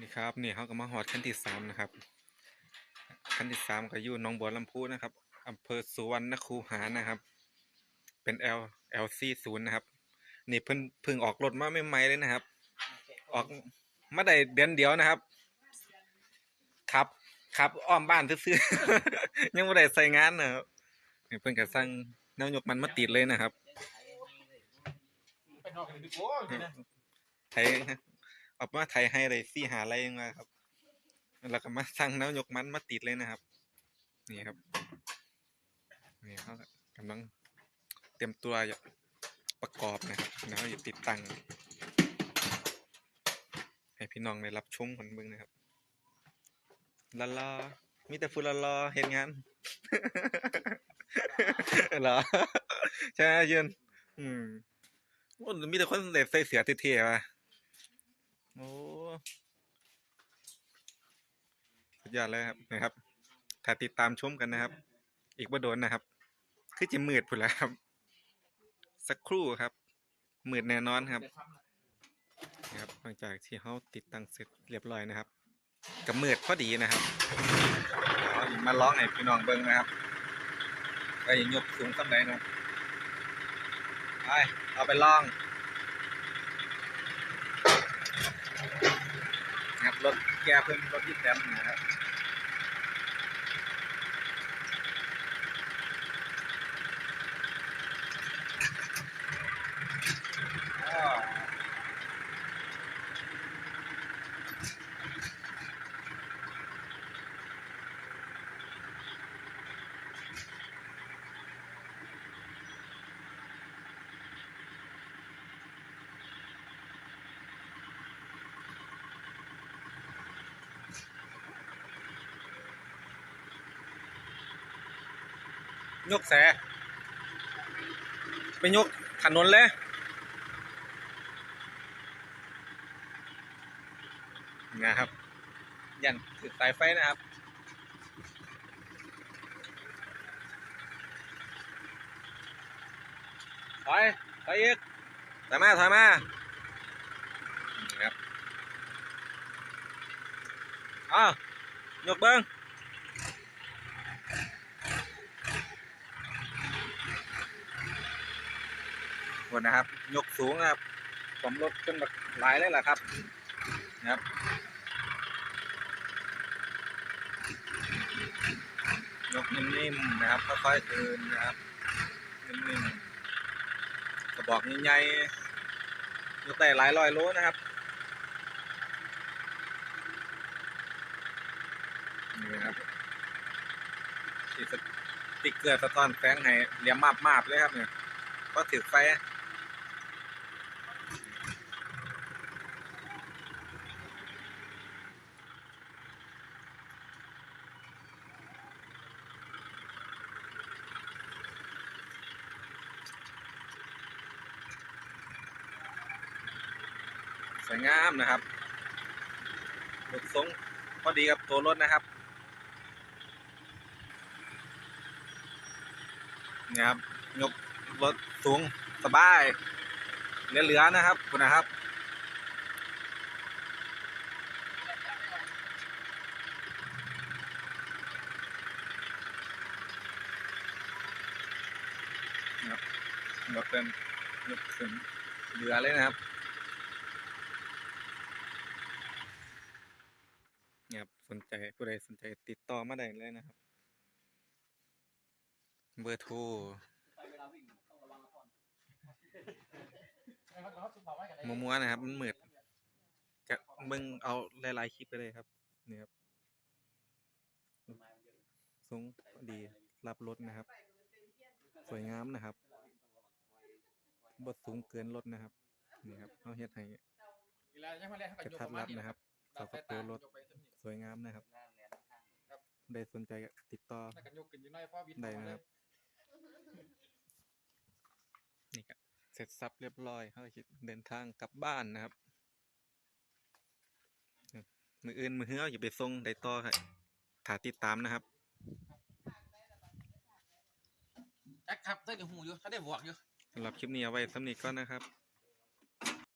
นี่ครับนี่เขาก็มาหอดขั้นที่สามนะครับขั้นที่สามก็อยู่หน้องบัวลำพูนะครับอำเภอสุวรรณคูหานะครับ เป็น L L C ศูนย์นะครับ นี่เพิ่งเพิ่งออกรถมาใหม่ๆเลยนะครับ ออกมาได้เดือนเดียวนะครับ ครับครับอ้อมบ้านซื้อๆยังไม่ได้ใส่งานนะครับนี่เพิ่งก็สั่งแนวยกมันมาติดเลยนะครับไปนอกกันดีกว่านี่นะไทย เอามาไทยให้ได้สี่หาอะไรมาครับแล้วก็มาสั่งแนวยกมันมาติดเลยนะครับ นี่ครับนี่เขาก็กำลังเตรียมตัวจะประกอบนะครับแล้วจะติดตั้งให้พี่น้องได้รับชมผลเบิ่งนะครับละลอมีแต่ฟุละลอเห็นงานเหรอใช่ไหมยืนอืมโอ้มีแต่คนเด็ใส่เสือเท่ๆว่ะ โอ้สุดยอดเลยครับนะครับ ถ้าติดตามชมกันนะครับ อีกบ่โดนนะครับ คือจะมืดพุ่นแล้วครับ สักครู่ครับ มืดแน่นอนครับนะครับหลังจากที่เขาติดตั้งเสร็จเรียบร้อยนะครับกับมืดพอดีนะครับมาร้องให้พี่น้องเบิ้งนะครับก็อย่ายกสูงสักไหนนะไปเอาไปลอง นะครับรถแก้เพิ่มรถที่แต้มนะครับ อ้อ ยกแส ไปยกถนนเลยนะครับ ยันถือสายไฟนะครับ ถอย ถอยอีกถอยมา ถอยมาครับอ้าวยกเบิ้ง หมดนะครับ ยกสูงครับผมลดจนแบบหลายเลยแหละครับนะครับยกนิ่มๆนะครับค่อยๆเดินนะครับนิ่มๆกระบอกใหญ่ๆยกได้หลายร้อยโลนะครับนี่นะครับติ๊กเกอร์สะท้อนแฝงให้เหลี่ยมมาบๆเลยครับเนี่ยก็ถือไฟ สวยงามนะครับรถทรงพอดีกับตัวรถนะครับเนี่ยครับยกรถสูงสบายเหลือๆนะครับคุณนะครับนะครับยกเป็นยกถึงเหลือเลยนะครับ นี่ยครับสนใจผู้ใดสนใจติดต่อมาได้เลยนะครับ เบอร์โทรมัวๆนะครับ มันมืดจะเบิ่งเอาหลายๆคลิปไปเลยครับนี่ครับสูงพอดีรับรถนะครับ สวยงามนะครับบดสูงเกินรถนะครับนี่ครับเขาเฮ็ดให้กระทัดรัดนะครับสำหรับตัวรถ สวยงามนะครับได้สนใจก็ติดต่อได้นะครับ นี่ก็เสร็จสับเรียบร้อยเขาก็สิเดินทางกลับบ้านนะครับ มืออื่นมือเฮืออย่าไปส่งได้ต่อครับถาติดตามนะครับแอคครับได้เดี๋ยวหูอยู่ถ้าได้บวกอยู่ สำหรับคลิปนี้เอาไว้สำนีก่อนนะครับ